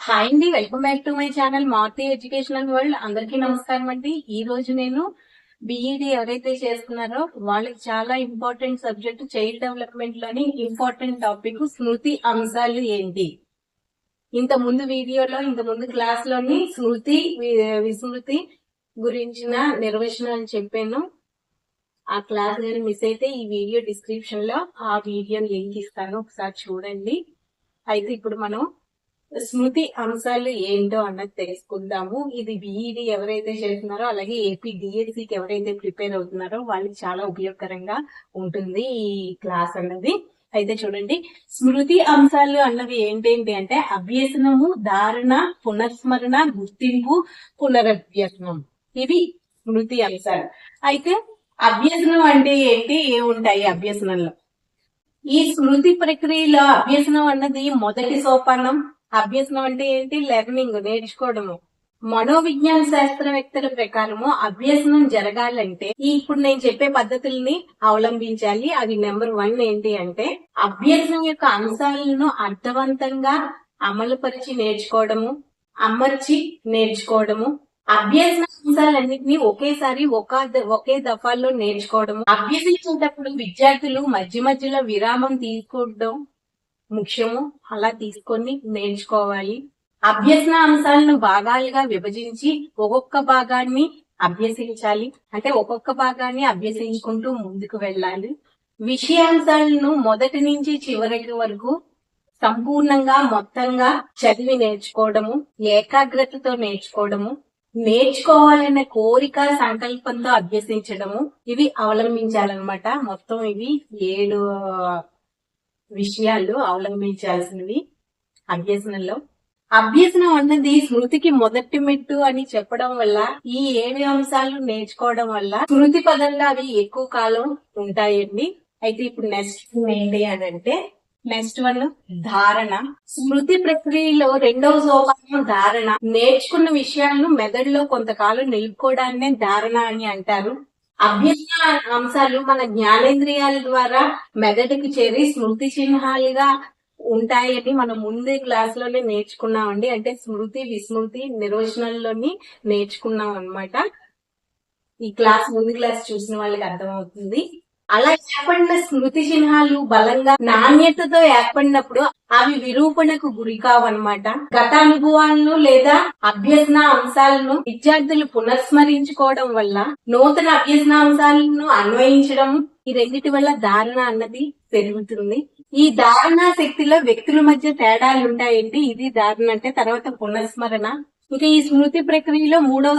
Hi అండి welcome back to my channel Maruti educational world. అందరికీ నమస్కారం అండి. ఈ రోజు నేను బిఈడి ఎవరైతే చేస్తున్నారో వాళ్ళకి చాలా ఇంపార్టెంట్ సబ్జెక్ట్ చైల్డ్ డెవలప్మెంట్లోని ఇంపార్టెంట్ టాపిక్ స్మృతి అంశాలు ఏంటి? ఇంత ముందు వీడియోలో ఇంత ముందు క్లాస్లోని స్మృతి విస్మృతి గురించిన నిర్వచనాలు చెప్పాను. ఆ క్లాస్ కానీ మిస్ అయితే ఈ వీడియో డిస్క్రిప్షన్లో ఆ వీడియో లింక్ ఇస్తాను. ఒకసారి చూడండి. అయితే ఇప్పుడు మనం స్మృతి అంశాలు ఏంటో అన్నది తెలుసుకుందాము. ఇది బిఈడి ఎవరైతే చేస్తున్నారో అలాగే ఏపీ డిఎస్సికి ఎవరైతే ప్రిపేర్ అవుతున్నారో వాళ్ళకి చాలా ఉపయోగకరంగా ఉంటుంది ఈ క్లాస్ అన్నది. అయితే చూడండి స్మృతి అంశాలు అన్నవి ఏంటేంటి అంటే అభ్యసనము ధారణ పునర్స్మరణ గుర్తింపు పునరభ్యసనం. ఇవి స్మృతి అంశాలు. అయితే అభ్యసనం అంటే ఏంటి? ఏముంటాయి అభ్యసనంలో? ఈ స్మృతి ప్రక్రియలో అభ్యసనం అన్నది మొదటి సోపానం అభ్యసనం అంటే ఏంటి? లెర్నింగ్ నేర్చుకోవడము. మనోవిజ్ఞాన శాస్త్రవేత్తల ప్రకారము అభ్యసనం జరగాలంటే ఇప్పుడు నేను చెప్పే పద్ధతుల్ని అవలంబించాలి. అది నెంబర్ వన్ ఏంటి అంటే అభ్యసనం యొక్క అంశాలను అర్థవంతంగా అమలుపరిచి నేర్చుకోవడము అమర్చి నేర్చుకోవడము. అభ్యసన అంశాలన్నింటినీ ఒకేసారి ఒక ఒకే దఫాల్లో నేర్చుకోవడము. అభ్యసించేటప్పుడు విద్యార్థులు మధ్య మధ్యలో విరామం తీసుకోవడం ముఖ్యము అలా తీసుకొని నేర్చుకోవాలి. అభ్యసన అంశాలను భాగాలుగా విభజించి ఒక్కొక్క భాగాన్ని అభ్యసించాలి. అంటే ఒక్కొక్క భాగాన్ని అభ్యసించుకుంటూ ముందుకు వెళ్ళాలి. విషయాంశాలను మొదటి నుంచి చివరి వరకు సంపూర్ణంగా మొత్తంగా చదివి నేర్చుకోవడము ఏకాగ్రతతో నేర్చుకోవడము నేర్చుకోవాలనే కోరిక సంకల్పంతో అభ్యసించడము ఇవి అవలంబించాలన్నమాట. మొత్తం ఇవి ఏడు విషయాలు అవలంబించాల్సినవి అభ్యసనంలో. అభ్యసనం అన్నది స్మృతికి మొదటి మెట్టు అని చెప్పడం వల్ల ఈ ఏడు అంశాలు నేర్చుకోవడం వల్ల స్మృతి పదంలో అవి ఎక్కువ కాలం ఉంటాయండి. అయితే ఇప్పుడు నెక్స్ట్ ఏంటి అని అంటే నెక్స్ట్ వన్ ధారణ. స్మృతి ప్రక్రియలో రెండవ సోపానం ధారణ. నేర్చుకున్న విషయాలను మెదడులో కొంతకాలం నిలుపుకోవడాన్నే ధారణ అని అంటారు. అభ్యసన అంశాలు మన జ్ఞానేంద్రియాల ద్వారా మెదడుకు చేరి స్మృతి చిహ్నాలుగా ఉంటాయని మనం ముందే క్లాస్లోనే నేర్చుకున్నామండి. అంటే స్మృతి విస్మృతి నిర్వచనంలోని నేర్చుకున్నాం అన్నమాట ఈ క్లాస్ ముందు క్లాస్ చూసిన వాళ్ళకి అర్థమవుతుంది. అలా ఏర్పడిన స్మృతి చిహ్నాలు బలంగా నాణ్యతతో ఏర్పడినప్పుడు అవి విరూపణకు గురి కావన్నమాట. గత అనుభవాలను లేదా అభ్యసన అంశాలను విద్యార్థులు పునఃస్మరించుకోవడం వల్ల నూతన అభ్యసన అంశాలను అన్వయించడం ఈ రెండిటి వల్ల ధారణ అన్నది పెరుగుతుంది. ఈ ధారణ శక్తిలో వ్యక్తుల మధ్య తేడాలు ఉంటాయండి ఇది ధారణ అంటే తర్వాత పునఃస్మరణ ఇక ఈ స్మృతి ప్రక్రియలో మూడవ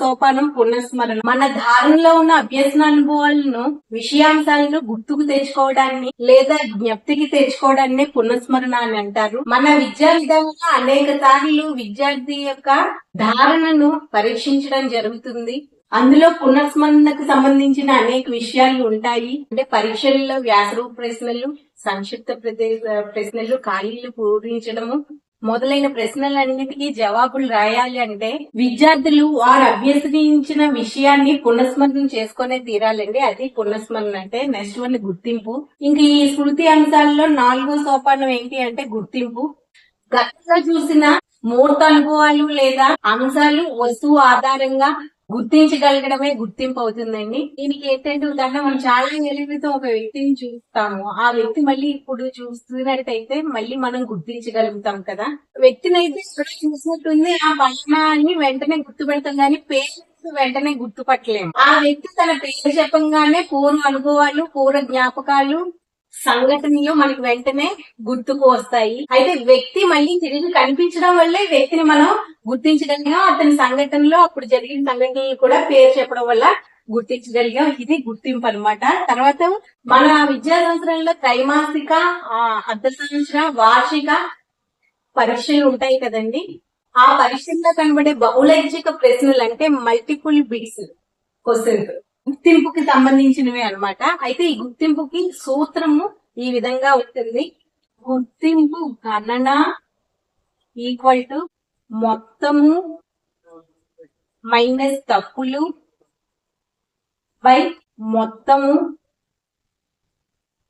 సోపానం పునఃస్మరణ. మన ధారణలో ఉన్న అభ్యసన అనుభవాలను విషయాంశాలను గుర్తుకు తెచ్చుకోవడాన్ని లేదా జ్ఞప్తికి తెచ్చుకోవడాన్ని పునఃస్మరణ అని అంటారు. మన విద్యా విధానంలో అనేక సార్లు విద్యార్థి యొక్క ధారణను పరీక్షించడం జరుగుతుంది. అందులో పునఃస్మరణకు సంబంధించిన అనేక విషయాలు ఉంటాయి. అంటే పరీక్షల్లో వ్యాసరూప ప్రశ్నలు సంక్షిప్త ప్రదేశ ప్రశ్నలు ఖాళీలు పూరించడము మొదలైన ప్రశ్నలన్నిటికీ జవాబులు రాయాలి అంటే విద్యార్థులు వారు అభ్యసించిన విషయాన్ని పునఃస్మరణ చేసుకునే తీరాలండి. అది పునఃస్మరణ అంటే నెక్స్ట్ వన్ గుర్తింపు. ఇంక ఈ స్మృతి అంశాల్లో నాలుగో సోపానం ఏంటి అంటే గుర్తింపు. గతంలో చూసిన మూర్త అనుభవాలు లేదా అంశాలు వస్తువు ఆధారంగా గుర్తించగలగడమే గుర్తింపు అవుతుందండి. దీనికి ఏంటంటే ఉదాహరణ మనం చాలా ఏళ్ళ క్రితం ఒక వ్యక్తిని చూస్తాము. ఆ వ్యక్తి మళ్ళీ ఇప్పుడు చూస్తున్నట్టయితే మళ్ళీ మనం గుర్తించగలుగుతాం కదా. వ్యక్తిని అయితే ఇక్కడ చూసినట్టుంది ఆ పైన వెంటనే గుర్తుపెడతాం కానీ పేరు వెంటనే గుర్తుపట్టలేము. ఆ వ్యక్తి తన పేరు చెప్పంగానే పూర్వ అనుభవాలు పూర్వ జ్ఞాపకాలు సంఘటనలు మనకి వెంటనే గుర్తుకు వస్తాయి. అయితే వ్యక్తి మళ్ళీ తిరిగి కనిపించడం వల్లే వ్యక్తిని మనం గుర్తించగలిగాం. అతని సంఘటనలో అప్పుడు జరిగిన సంఘటనలు కూడా పేరు చెప్పడం వల్ల గుర్తించగలిగాం. ఇది గుర్తింపు అన్నమాట. తర్వాత మన విద్యా సంవత్సరంలో త్రైమాసిక అర్ధ సంవత్సర వార్షిక పరీక్షలు ఉంటాయి కదండి. ఆ పరీక్షల్లో కనబడే బహుళైచ్ఛిక ప్రశ్నలు అంటే మల్టిపుల్ బిట్స్ క్వశ్చన్స్ గుర్తింపుకి సంబంధించినవి అనమాట అయితే ఈ గుర్తింపుకి సూత్రము ఈ విధంగా ఉంటుంది. గుర్తింపు గణన ఈక్వల్ టు మొత్తము మైనస్ తప్పులు బై మొత్తము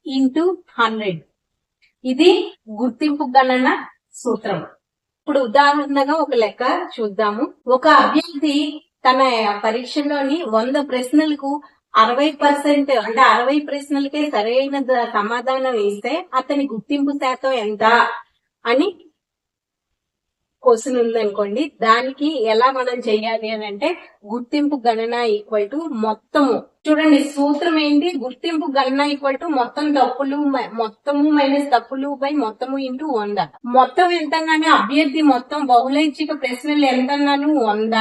ఇంటూ హండ్రెడ్. ఇది గుర్తింపు గణన సూత్రం. ఇప్పుడు ఉదాహరణగా ఒక లెక్క చూద్దాము. ఒక అభ్యర్థి తన పరీక్షలోని వంద ప్రశ్నలకు అరవై పర్సెంట్ అంటే అరవై ప్రశ్నలకే సరైన సమాధానం ఇస్తే అతని గుర్తింపు శాతం ఎంత అని క్వశ్చన్ ఉందనుకోండి. దానికి ఎలా మనం చెయ్యాలి అని అంటే గుర్తింపు గణన ఈక్వల్ టు మొత్తము. చూడండి సూత్రం ఏంటి? గుర్తింపు గణన ఈక్వల్ టు మొత్తం తప్పులు మొత్తము మైనస్ తప్పులు బై మొత్తము ఇంటూ వంద. మొత్తం ఎంతగానే అభ్యర్థి మొత్తం బహుళైచ్ఛిక ప్రశ్నలు ఎంతగానూ వంద.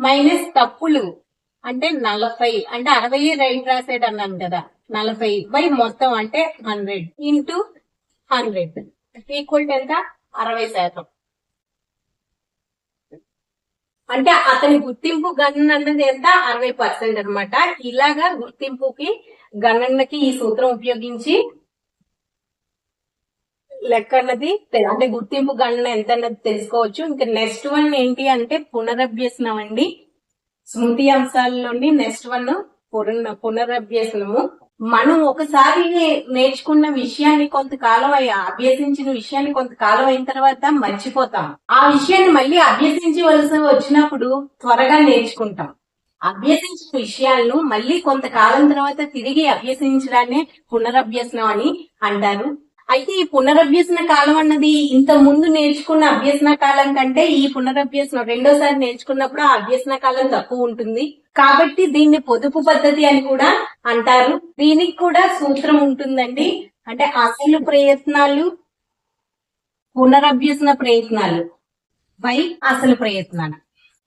మైనస్ తప్పులు అంటే నలభై అంటే అరవై రైట్ రాసాడు అన్నాను కదా నలభై బై మొత్తం అంటే hundred into hundred. Equal to ఎంత? అరవై శాతం. అంటే అతని గుర్తింపు గణన అన్నది ఎంత? అరవై పర్సెంట్ అనమాట ఇలాగా గుర్తింపుకి గణనకి ఈ సూత్రం ఉపయోగించి లెక్క అన్నది అంటే గుర్తింపు గణన ఎంత అన్నది తెలుసుకోవచ్చు. ఇంకా నెక్స్ట్ వన్ ఏంటి అంటే పునరభ్యసనం అండి స్మృతి అంశాల్లోని నెక్స్ట్ వన్ పునర్ పునరభ్యసనము. మనం ఒకసారి నేర్చుకున్న విషయాన్ని కొంతకాలం అయ్యి- అభ్యసించిన విషయాన్ని కొంతకాలం అయిన తర్వాత మర్చిపోతాం. ఆ విషయాన్ని మళ్ళీ అభ్యసించవలసి వచ్చినప్పుడు త్వరగా నేర్చుకుంటాం. అభ్యసించిన విషయాలను మళ్ళీ కొంతకాలం తర్వాత తిరిగి అభ్యసించడాన్ని పునరభ్యసనం అని అంటారు. అయితే ఈ పునరభ్యసన కాలం అన్నది ఇంత ముందు నేర్చుకున్న అభ్యసన కాలం కంటే ఈ పునరభ్యసనం రెండోసారి నేర్చుకున్నప్పుడు ఆ అభ్యసన కాలం తక్కువ ఉంటుంది. కాబట్టి దీన్ని పొదుపు పద్ధతి అని కూడా అంటారు. దీనికి కూడా సూత్రం ఉంటుందండి. అంటే అసలు ప్రయత్నాలు పునరభ్యసన ప్రయత్నాలు. బై అసలు ప్రయత్నాలు.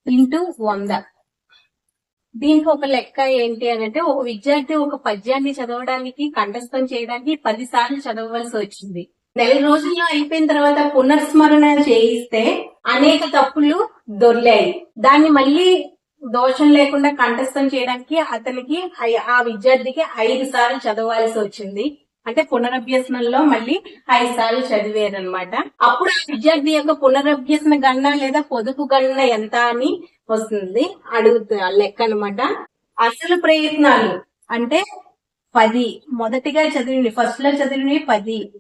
ఇంటూ వంద. దీనికి ఒక లెక్క ఏంటి అని అంటే ఒక విద్యార్థి ఒక పద్యాన్ని చదవడానికి కంఠస్థం చేయడానికి పది సార్లు చదవవలసి వచ్చింది. నెల రోజుల్లో అయిపోయిన తర్వాత పునర్స్మరణ చేయిస్తే అనేక తప్పులు దొర్లాయి. దాన్ని మళ్ళీ దోషం లేకుండా కంఠస్థం చేయడానికి అతనికి ఆ విద్యార్థికి ఐదు సార్లు చదవాల్సి వచ్చింది. అంటే పునరభ్యసనంలో మళ్ళీ ఐదు సార్లు చదివారనమాట అప్పుడు ఆ విద్యార్థి యొక్క పునరభ్యసన గణన లేదా పొదుపు గణన ఎంత అని వస్తుంది. అడుగుతా ఆ లెక్క అనమాట అసలు ప్రయత్నాలు అంటే పది. మొదటిగా చదివినవి ఫస్ట్లో చదివినవి పది.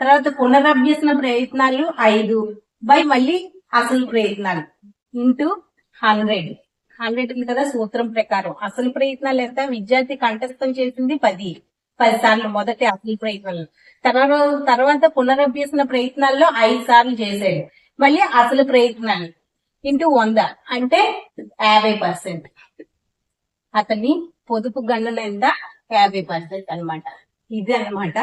తర్వాత పునరభ్యసన ప్రయత్నాలు ఐదు. బై మళ్ళీ అసలు ప్రయత్నాలు ఇంటూ హండ్రెడ్. హండ్రెడ్ ఉంది కదా సూత్రం ప్రకారం. అసలు ప్రయత్నాలు ఎంత? విద్యార్థి కంఠస్థం చేసింది పది. పది సార్లు మొదటి అసలు ప్రయత్నాలు. తర్వాత తర్వాత పునరభ్యసన ప్రయత్నాల్లో ఐదు సార్లు చేశాడు. మళ్ళీ అసలు ప్రయత్నాలు ఇంటూ వంద అంటే యాభై పర్సెంట్. అతని పొదుపు గణన ఎంత? యాభై పర్సెంట్ అనమాట ఇది అనమాట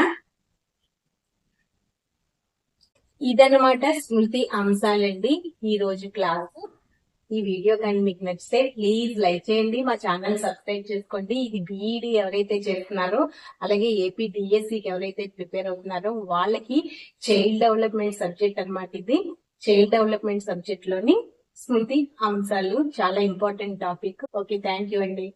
ఇదనమాట స్మృతి అంశాలండి ఈ రోజు క్లాస్. ఈ వీడియో కానీ మీకు నచ్చితే ప్లీజ్ లైక్ చేయండి. మా ఛానల్ సబ్స్క్రైబ్ చేసుకోండి. ఇది బీఈడీ ఎవరైతే చేస్తున్నారో అలాగే ఏపీ డిఎస్సికి ఎవరైతే ప్రిపేర్ అవుతున్నారో వాళ్ళకి చైల్డ్ డెవలప్మెంట్ సబ్జెక్ట్ అన్నమాట ఇది. చైల్డ్ డెవలప్మెంట్ సబ్జెక్ట్లోని స్మృతి అంశాలు చాలా important topic okay thank you అండి.